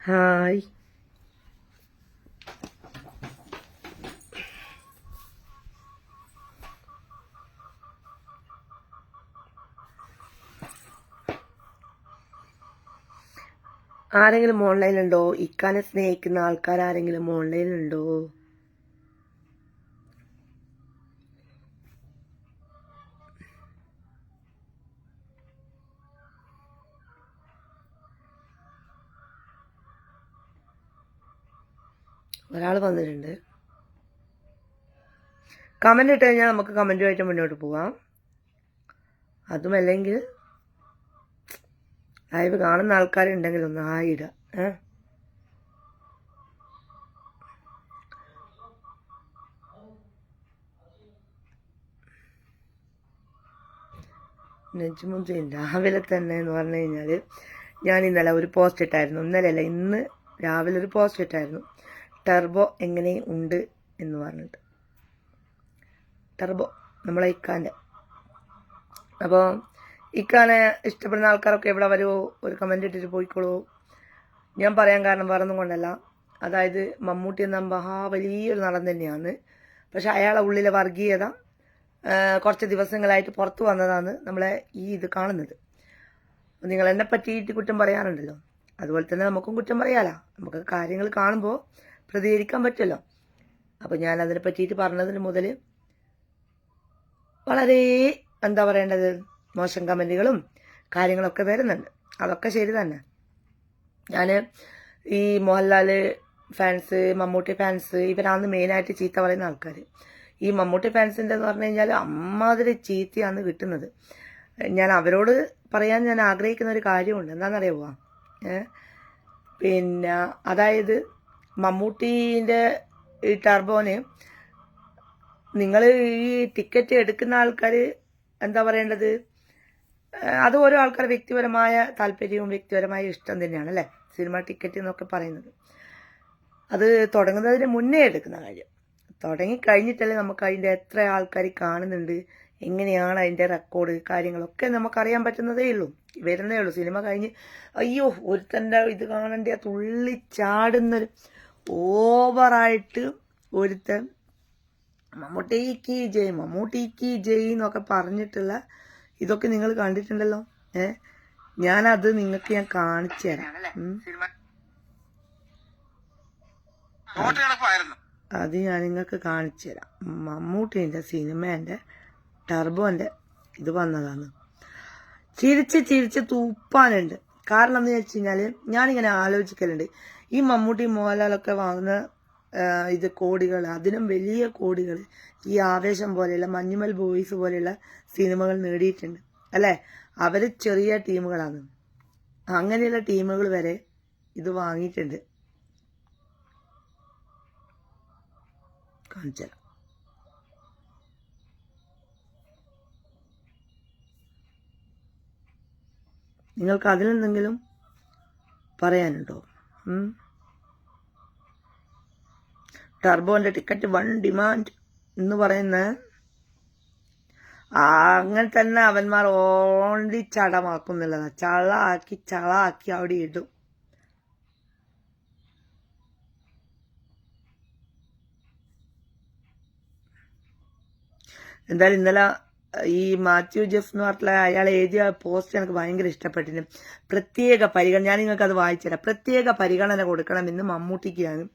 Hi. ആരെങ്കിലും ഓൺലൈനിലുണ്ടോ ഇക്കാനെ സ്നേഹിക്കുന്ന ആൾക്കാർ ആരെങ്കിലും ഓൺലൈനിലുണ്ടോ ഒരാൾ വന്നിട്ടുണ്ട്. കമന്റ് ഇട്ട് കഴിഞ്ഞാൽ നമുക്ക് കമന്റുമായിട്ട് മുന്നോട്ട് പോവാം. അതുമല്ലെങ്കിൽ ലൈവ് കാണുന്ന ആൾക്കാരുണ്ടെങ്കിൽ ഒന്ന് ആയിട ഏ? രാവിലെ തന്നെ എന്ന് പറഞ്ഞു കഴിഞ്ഞാൽ ഞാൻ ഇന്നലെ ഒരു പോസ്റ്റ് ഇട്ടായിരുന്നു. ഇന്നലെ അല്ല ഇന്ന് രാവിലെ ഒരു പോസ്റ്റ് ഇട്ടായിരുന്നു. ടെർബോ എങ്ങനെ ഉണ്ട് എന്ന് പറഞ്ഞിട്ട്. ടർബോ നമ്മളെ ഇക്കാന്റെ അപ്പോൾ ഇക്കാനെ ഇഷ്ടപ്പെടുന്ന ആൾക്കാരൊക്കെ എവിടെ വരുമോ ഒരു കമന്റ് ഇട്ടിട്ട് പോയിക്കോളൂ. ഞാൻ പറയാൻ കാരണം വേറൊന്നും കൊണ്ടല്ല. അതായത് മമ്മൂട്ടി എന്ന മഹാ വലിയൊരു നടൻ തന്നെയാണ്. പക്ഷെ അയാളെ ഉള്ളിലെ വർഗീയത കുറച്ച് ദിവസങ്ങളായിട്ട് പുറത്തു വന്നതാണ് നമ്മളെ ഈ ഇത് കാണുന്നത്. നിങ്ങൾ എന്നെ പറ്റിയിട്ട് കുറ്റം പറയാറുണ്ടല്ലോ. അതുപോലെ തന്നെ നമുക്കും കുറ്റം പറയാലോ. നമുക്ക് കാര്യങ്ങൾ കാണുമ്പോൾ പ്രതികരിക്കാൻ പറ്റുമല്ലോ അപ്പോൾ ഞാൻ അതിനെ പറ്റിയിട്ട് പറഞ്ഞതിന് മുതൽ വളരെ എന്താ പറയേണ്ടത്? മോശം കമന്റുകളും കാര്യങ്ങളൊക്കെ വരുന്നുണ്ട്. അതൊക്കെ ശരി തന്നെ. ഞാൻ ഈ മോഹൻലാൽ ഫാൻസ് മമ്മൂട്ടി ഫാൻസ് ഇവരാണ് മെയിനായിട്ട് ചീത്ത പറയുന്ന ആൾക്കാർ ഈ മമ്മൂട്ടി ഫാൻസിന്റെ എന്ന് പറഞ്ഞു കഴിഞ്ഞാൽ അമ്മാതിരി ചീത്തയാണ് കിട്ടുന്നത്. ഞാൻ അവരോട് പറയാൻ ഞാൻ ആഗ്രഹിക്കുന്ന ഒരു കാര്യമുണ്ട്. എന്താണെന്നറിയാമോ ഏ? പിന്നെ അതായത് മമ്മൂട്ടീന്റെ ഈ ടർബോന് നിങ്ങൾ ഈ ടിക്കറ്റ് എടുക്കുന്ന ആൾക്കാർ എന്താ പറയേണ്ടത്? അത് ഓരോ ആൾക്കാർ വ്യക്തിപരമായ താല്പര്യവും വ്യക്തിപരമായ ഇഷ്ടം തന്നെയാണ് അല്ലേ? സിനിമ ടിക്കറ്റ് എന്നൊക്കെ പറയുന്നത്. അത് തുടങ്ങുന്നതിന് മുന്നേ എടുക്കുന്ന കാര്യം. തുടങ്ങി കഴിഞ്ഞിട്ടല്ലേ നമുക്ക് അതിന്റെ എത്ര ആൾക്കാർ കാണുന്നുണ്ട് എങ്ങനെയാണ് അതിന്റെ റെക്കോർഡ് കാര്യങ്ങളൊക്കെ നമുക്കറിയാൻ പറ്റുന്നതേ ഉള്ളൂ. വരുന്നേ ഉള്ളൂ. സിനിമ കഴിഞ്ഞ് അയ്യോ ഒരുത്തന്റെ ഇത് കാണേണ്ട തുള്ളി ചാടുന്നൊരു ഓവറായിട്ട് ഒരുത്തൻ മമ്മൂട്ടിക്ക് ജയ് മമ്മൂട്ടിക്ക് ജയ് എന്നൊക്കെ പറഞ്ഞിട്ടുള്ള ഇതൊക്കെ നിങ്ങൾ കണ്ടിട്ടുണ്ടല്ലോ. ഏ? ഞാനത് നിങ്ങൾക്ക് ഞാൻ കാണിച്ചു തരാം. അത് ഞാൻ നിങ്ങൾക്ക് കാണിച്ചു തരാം. മമ്മൂട്ടീന്റെ സിനിമേന്റെ ടർബോന്റെ ഇത് വന്നതാണ്. ചിരിച്ച് ചിരിച്ച് തൂപ്പാനുണ്ട്. കാരണം എന്ന് വെച്ച് കഴിഞ്ഞാൽ ഞാനിങ്ങനെ ആലോചിക്കലുണ്ട്. ഈ മമ്മൂട്ടി മോഹൻലാലൊക്കെ വാങ്ങുന്ന ഇത് കോടികൾ അതിനും വലിയ കോടികൾ ഈ ആവേശം പോലെയുള്ള മഞ്ഞുമൽ ബോയ്സ് പോലെയുള്ള സിനിമകൾ നേടിയിട്ടുണ്ട്. അല്ലേ? അവർ ചെറിയ ടീമുകളാണ്. അങ്ങനെയുള്ള ടീമുകൾ വരെ ഇത് വാങ്ങിയിട്ടുണ്ട്. കാണിച്ചാൽ നിങ്ങൾക്ക് അതിലെന്തെങ്കിലും പറയാനുണ്ടോ? ടർബോന്റെ ടിക്കറ്റ് വൺ ഡിമാൻഡ് എന്ന് പറയുന്ന അങ്ങനെ തന്നെ അവന്മാർ ഓൺലി ചടമാക്കുന്നുള്ളതാ ചള ആക്കി ചള ആക്കി അവിടെ ഇടും. എന്തായാലും ഇന്നലെ ഈ മാത്യു ജെഫ് എന്ന് പറഞ്ഞിട്ടുള്ള അയാൾ എഴുതിയ പോസ്റ്റ് എനിക്ക് ഭയങ്കര ഇഷ്ടപ്പെട്ടിന് പ്രത്യേക പരിഗണന ഞാൻ നിങ്ങൾക്ക് അത് വായിച്ചുതരാം. പ്രത്യേക പരിഗണന കൊടുക്കണമെന്ന് മമ്മൂട്ടിക്കാണ്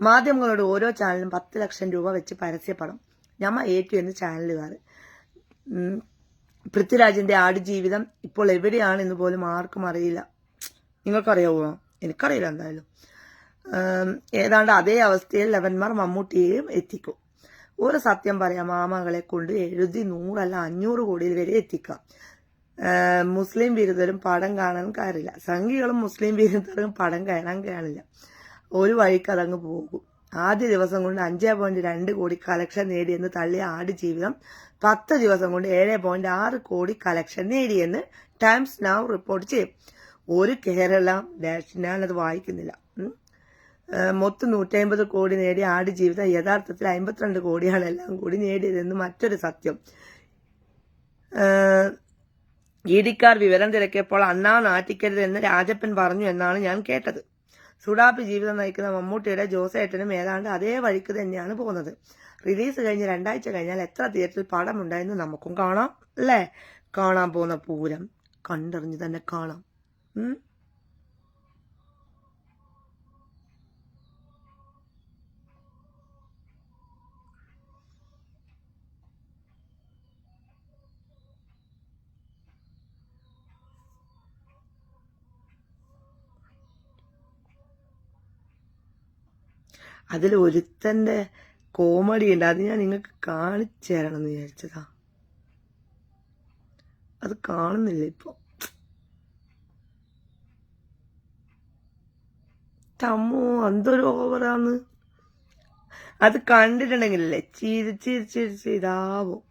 മാധ്യമങ്ങളോട് ഓരോ ചാനലിനും പത്ത് ലക്ഷം രൂപ വെച്ച് പരസ്യപ്പെടും. ഞമ്മ ഏറ്റു എന്ന് ചാനലുകാർ. പൃഥ്വിരാജിന്റെ ആടുജീവിതം ഇപ്പോൾ എവിടെയാണ് എന്ന് പോലും ആർക്കും അറിയില്ല. നിങ്ങൾക്കറിയാവോ? എനിക്കറിയില്ല എന്തായാലും. ഏതാണ്ട് അതേ അവസ്ഥയിൽ ലവന്മാർ മമ്മൂട്ടിയെയും എത്തിക്കും. ഒരു സത്യം പറയാം മാമകളെ കൊണ്ട് എഴുതി നൂറല്ല അഞ്ഞൂറ് കോടിയിൽ വരെ എത്തിക്കാം. മുസ്ലിം ബിരുദരും പടം കാണാൻ കയറില്ല സംഘികളും മുസ്ലിം ബിരുദരും പടം കാണാൻ കാണില്ല ഒരു വഴിക്ക് അതങ്ങ് പോകും. ആദ്യ ദിവസം കൊണ്ട് അഞ്ചേ പോയിന്റ് രണ്ട് കോടി കളക്ഷൻ നേടിയെന്ന് തള്ളിയ ആട് ജീവിതം പത്ത് ദിവസം കൊണ്ട് ഏഴ് പോയിന്റ് ആറ് കോടി കളക്ഷൻ നേടിയെന്ന് ടൈംസ് നൗ റിപ്പോർട്ട് ചെയ്യും. ഒരു കേരളം ഞാനത് വായിക്കുന്നില്ല. മൊത്തം നൂറ്റമ്പത് കോടി നേടിയ ആട് ജീവിതം യഥാർത്ഥത്തിൽ അമ്പത്തിരണ്ട് കോടിയാണ് എല്ലാം കൂടി നേടിയതെന്ന് മറ്റൊരു സത്യം. ഏഹ് ഇ ഡിക്കാർ വിവരം തിരക്കിയപ്പോൾ അണ്ണാ നാറ്റിക്കരുത് എന്ന് രാജപ്പൻ പറഞ്ഞു എന്നാണ് ഞാൻ കേട്ടത്. സുഡാപ്പി ജീവിതം നയിക്കുന്ന മമ്മൂട്ടിയുടെ ജോസേട്ടനും ഏതാണ്ട് അതേ വഴിക്ക് തന്നെയാണ് പോകുന്നത്. റിലീസ് കഴിഞ്ഞ് രണ്ടാഴ്ച കഴിഞ്ഞാൽ എത്ര തിയേറ്ററിൽ പടം ഉണ്ടായെന്ന് നമുക്കും കാണാം അല്ലേ? കാണാൻ പോകുന്ന പൂരം കണ്ടറിഞ്ഞ് തന്നെ കാണാം. അതിൽ ഒരുത്തന്റെ കോമഡി ഉണ്ട്. അത് ഞാൻ നിങ്ങൾക്ക് കാണിച്ചു തരണം എന്ന് വിചാരിച്ചതാ. അത് കാണുന്നില്ല ഇപ്പൊ. തമ്മോ എന്തൊരു ഓവറാന്ന്. അത് കണ്ടിട്ടുണ്ടെങ്കിലല്ലേ ചിരി ചിരി ചിരിച്ച് ഇതാവും.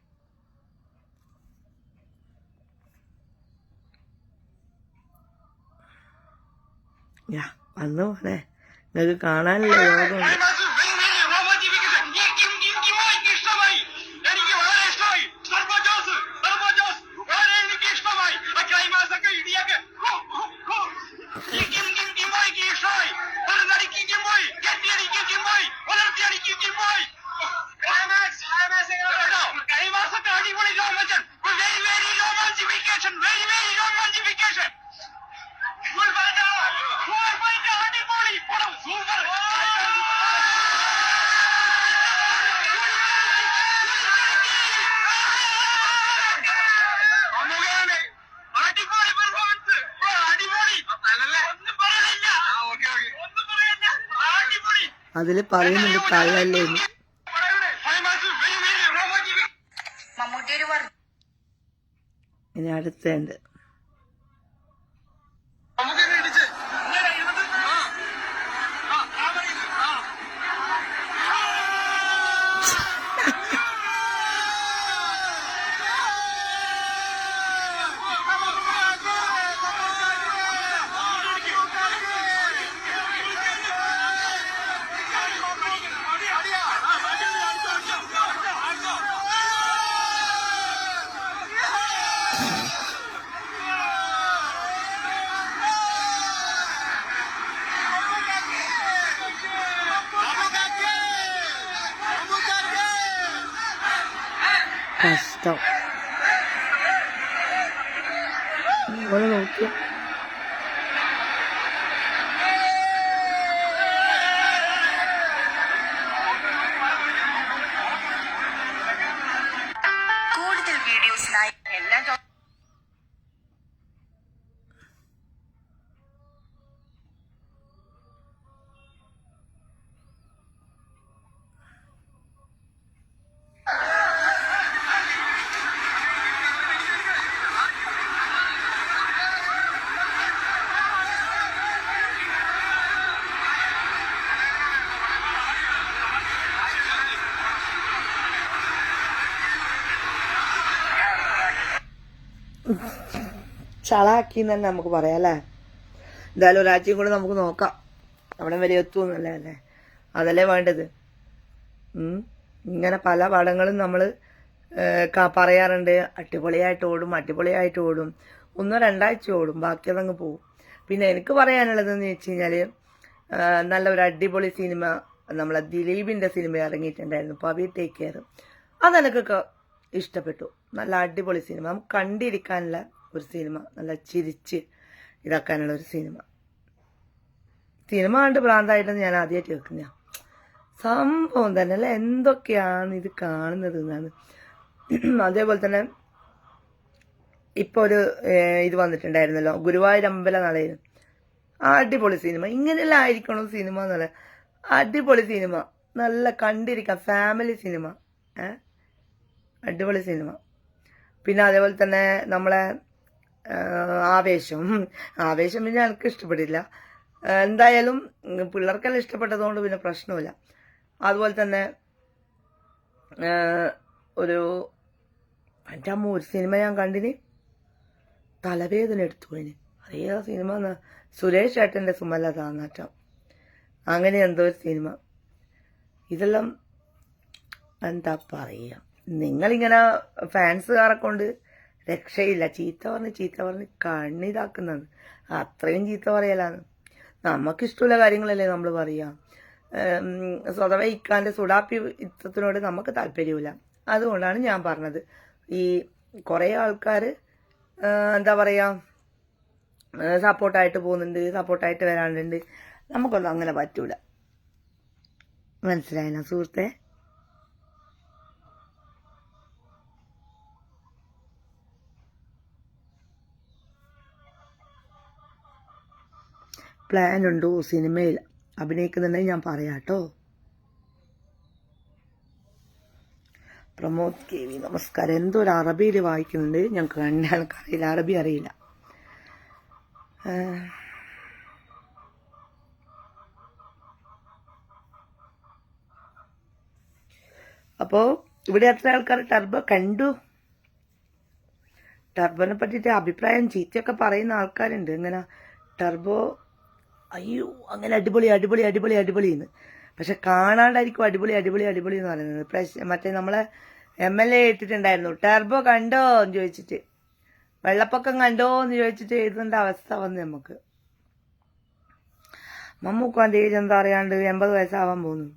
യാ വന്നു പോണേ നിങ്ങൾക്ക് കാണാനുള്ള യോഗമുണ്ട് മമ്മൂട്ടി പറയുന്നുണ്ട് വർ ഇനി അടുത്തുണ്ട് 我的手机 ചളാക്കി തന്നെ നമുക്ക് പറയാം അല്ലേ? എന്തായാലും ഒരാഴ്ചയും കൂടെ നമുക്ക് നോക്കാം. അവിടെ വരെ എത്തുമെന്നല്ലേ അല്ലേ? അതല്ലേ വേണ്ടത്. ഇങ്ങനെ പല പടങ്ങളും നമ്മൾ പറയാറുണ്ട്. അടിപൊളിയായിട്ട് ഓടും അടിപൊളിയായിട്ട് ഓടും. ഒന്നോ രണ്ടാഴ്ച ഓടും ബാക്കി അതങ്ങ് പോകും പിന്നെ എനിക്ക് പറയാനുള്ളതെന്ന് വെച്ച് കഴിഞ്ഞാൽ നല്ല ഒരു അടിപൊളി സിനിമ നമ്മളെ ദിലീപിന്റെ സിനിമ ഇറങ്ങിയിട്ടുണ്ടായിരുന്നു പവി ടേക്ക് കെയർ. അതെനിക്കൊക്കെ ഇഷ്ടപ്പെട്ടു. നല്ല അടിപൊളി സിനിമ. നമുക്ക് കണ്ടിരിക്കാനുള്ള ഒരു സിനിമ. നല്ല ചിരിച്ച് ഇതാക്കാനുള്ള ഒരു സിനിമ. സിനിമ കണ്ട് ഭ്രാന്തായിട്ടെന്ന് ഞാൻ ആദ്യമായിട്ട് കേൾക്കുന്ന സംഭവം തന്നെ അല്ല? എന്തൊക്കെയാണ് ഇത് കാണുന്നത് എന്നാണ്. അതേപോലെ തന്നെ ഇപ്പൊ ഒരു ഇത് വന്നിട്ടുണ്ടായിരുന്നല്ലോ. ഗുരുവായൂർ അമ്പല നടയിൽ. അടിപൊളി സിനിമ. ഇങ്ങനെയല്ല ആയിരിക്കണം സിനിമ എന്നുള്ള അടിപൊളി സിനിമ. നല്ല കണ്ടിരിക്കാം. Family cinema. ഏ? അടിപൊളി സിനിമ. പിന്നെ അതേപോലെ തന്നെ നമ്മളെ ആവേശം. ആവേശം പിന്നെ എനിക്ക് ഇഷ്ടപ്പെടില്ല. എന്തായാലും പിള്ളേർക്കെല്ലാം ഇഷ്ടപ്പെട്ടതുകൊണ്ട് പിന്നെ പ്രശ്നമില്ല. അതുപോലെ തന്നെ ഒരു എന്റെ അമ്മ ഒരു സിനിമ ഞാൻ കണ്ടിന്. തലവേദന എടുത്തു അതിന്. അതേ സിനിമ സുരേഷ് ഏട്ടന്റെ സുമല താന്നാറ്റം അങ്ങനെ എന്തോ ഒരു സിനിമ. ഇതെല്ലാം എന്താ പറയുക? നിങ്ങളിങ്ങനെ ഫാൻസുകാരെ കൊണ്ട് രക്ഷയില്ല. ചീത്ത പറഞ്ഞ് ചീത്ത പറഞ്ഞ് കണ്ണിതാക്കുന്നത്. അത്രയും ചീത്ത പറയലാണ്. നമുക്കിഷ്ടമുള്ള കാര്യങ്ങളല്ലേ നമ്മൾ പറയുക സ്വതവേ ഇക്കാന്റെ സുഡാപ്പി യുദ്ധത്തിനോട് നമുക്ക് താല്പര്യമില്ല. അതുകൊണ്ടാണ് ഞാൻ പറഞ്ഞത്. ഈ കുറേ ആൾക്കാർ എന്താ പറയുക സപ്പോർട്ടായിട്ട് പോകുന്നുണ്ട് സപ്പോർട്ടായിട്ട് വരാനുണ്ട്. നമുക്കൊന്നും അങ്ങനെ പറ്റൂല. മനസ്സിലായില്ല സുഹൃത്തെ? പ്ലാൻ ഉണ്ട് സിനിമയിൽ? അഭിനയിക്കുന്നുണ്ടെങ്കിൽ ഞാൻ പറയാം കേട്ടോ. പ്രമോദ് കെ വി നമസ്കാരം. എന്തോ ഒരു അറബിയിൽ വായിക്കുന്നുണ്ട്. ഞങ്ങൾക്ക് കണ്ടാൾക്ക് അറിയില്ല അറബി അറിയില്ല. അപ്പോൾ അപ്പോ ഇവിടെ എത്ര ആൾക്കാർ ടർബ കണ്ടു? ടർബനെ പറ്റിയിട്ട് അഭിപ്രായം ചീത്തയൊക്കെ പറയുന്ന ആൾക്കാരുണ്ട്. ഇങ്ങനെ ടർബോ അയ്യോ അങ്ങനെ അടിപൊളി അടിപൊളി അടിപൊളി അടിപൊളി എന്ന് പക്ഷെ കാണാണ്ടായിരിക്കും അടിപൊളി അടിപൊളി അടിപൊളി എന്ന് പറയുന്നത്. പ്രശ് മറ്റേ നമ്മളെ എം എൽ എ ഇട്ടിട്ടുണ്ടായിരുന്നു. ടർബോ കണ്ടോ എന്ന് ചോദിച്ചിട്ട്. വെള്ളപ്പൊക്കം കണ്ടോ എന്ന് ചോദിച്ചിട്ട് എഴുതേണ്ട അവസ്ഥ വന്നു നമുക്ക്. മമ്മൂക്കാന്റെ ഏജ് എന്താ അറിയാണ്ട് എൺപത് വയസ്സാവാൻ പോകുന്നു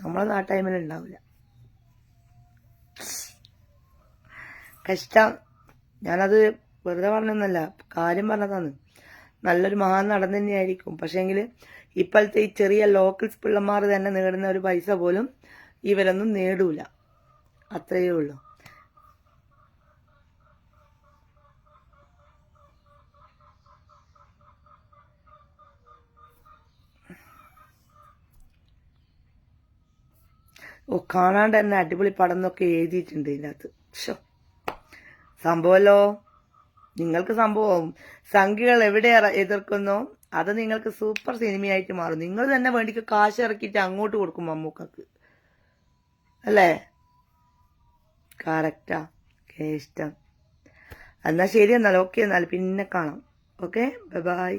നമ്മളത് ആ ടൈമിൽ ഉണ്ടാവില്ല. കഷ്ടം. ഞാനത് വെറുതെ പറഞ്ഞൊന്നല്ല കാര്യം പറഞ്ഞതാണ്. നല്ലൊരു മഹാ നടൻ തന്നെയായിരിക്കും പക്ഷേങ്കിൽ ഇപ്പോഴത്തെ ഈ ചെറിയ ലോക്കൽസ് പിള്ളമാർ തന്നെ നേടുന്ന ഒരു പൈസ പോലും ഇവരൊന്നും നേടൂല. അത്രയേ ഉള്ളൂ. ഓ കാണാണ്ട് തന്നെ അടിപൊളി പടം എന്നൊക്കെ എഴുതിയിട്ടുണ്ട് ഇതിനകത്ത്. ഷോ സംഭവമല്ലോ നിങ്ങൾക്ക് സംഭവം. സംഖ്യകൾ എവിടെ എതിർക്കുന്നു? അത് നിങ്ങൾക്ക് സൂപ്പർ സിനിമയായിട്ട് മാറും. നിങ്ങൾ തന്നെ വേണ്ടിക്ക് കാശ് ഇറക്കിയിട്ട് അങ്ങോട്ട് കൊടുക്കും മമ്മൂക്കക്ക്. അല്ലേ? കറക്റ്റാ. ഇഷ്ടം. എന്നാൽ ശരി എന്നാൽ ഓക്കെ എന്നാൽ പിന്നെ കാണാം. ഓക്കെ? ബൈ.